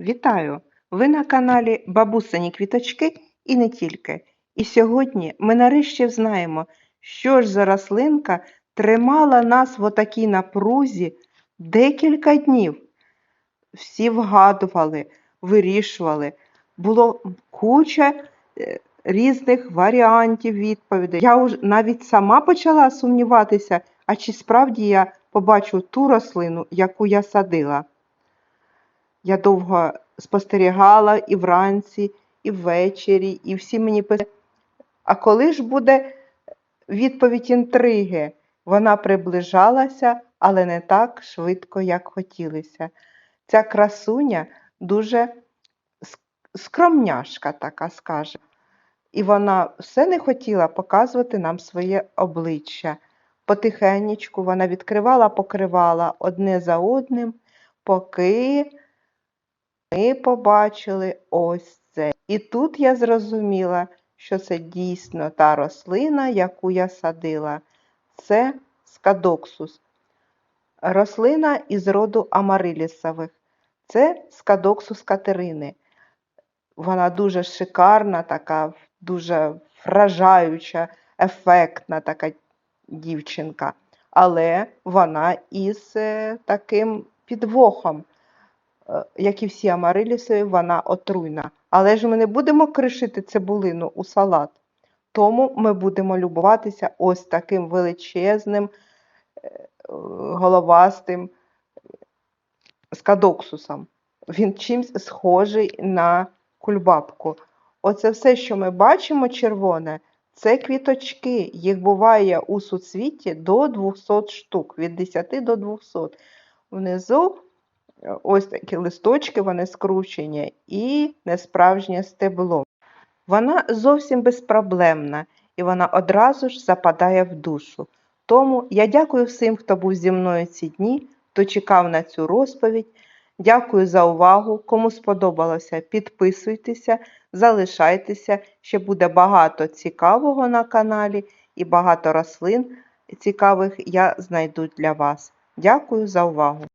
Вітаю! Ви на каналі Бабусині Квіточки і не тільки. І сьогодні ми нарешті знаємо, що ж за рослинка тримала нас в отакій напрузі декілька днів. Всі вгадували, вирішували. Було куча е, різних варіантів відповідей. Я навіть сама почала сумніватися, а чи справді я побачу ту рослину, яку я садила. Я довго спостерігала і вранці, і ввечері, і всі мені писали. А коли ж буде відповідь інтриги? Вона приближалася, але не так швидко, як хотілося. Ця красуня дуже скромняшка така, скаже. І вона все не хотіла показувати нам своє обличчя. Потихенечку вона відкривала, покривала одне за одним, поки ми побачили ось це. І тут я зрозуміла, що це дійсно та рослина, яку я садила. Це скадоксус. Рослина із роду амарилісових. Це скадоксус катерини. Вона дуже шикарна, така, дуже вражаюча, ефектна така дівчинка. Але вона із е, таким підвохом як і всі амариліси, вона отруйна. Але ж ми не будемо кришити цибулину у салат. Тому ми будемо любуватися ось таким величезним, е, головастим скадоксусом. Він чимсь схожий на кульбабку. Оце все, що ми бачимо червоне, це квіточки. Їх буває у суцвіті до 200 штук, від 10 до 200. Внизу Е, Ось такі листочки, вони скручені, і несправжнє стебло. Вона зовсім безпроблемна, і вона одразу ж западає в душу. Тому я дякую всім, хто був зі мною ці дні, хто чекав на цю розповідь. Дякую за увагу. Кому сподобалося, підписуйтеся, залишайтеся. Ще буде багато цікавого на каналі і багато рослин цікавих я знайду для вас. Дякую за увагу!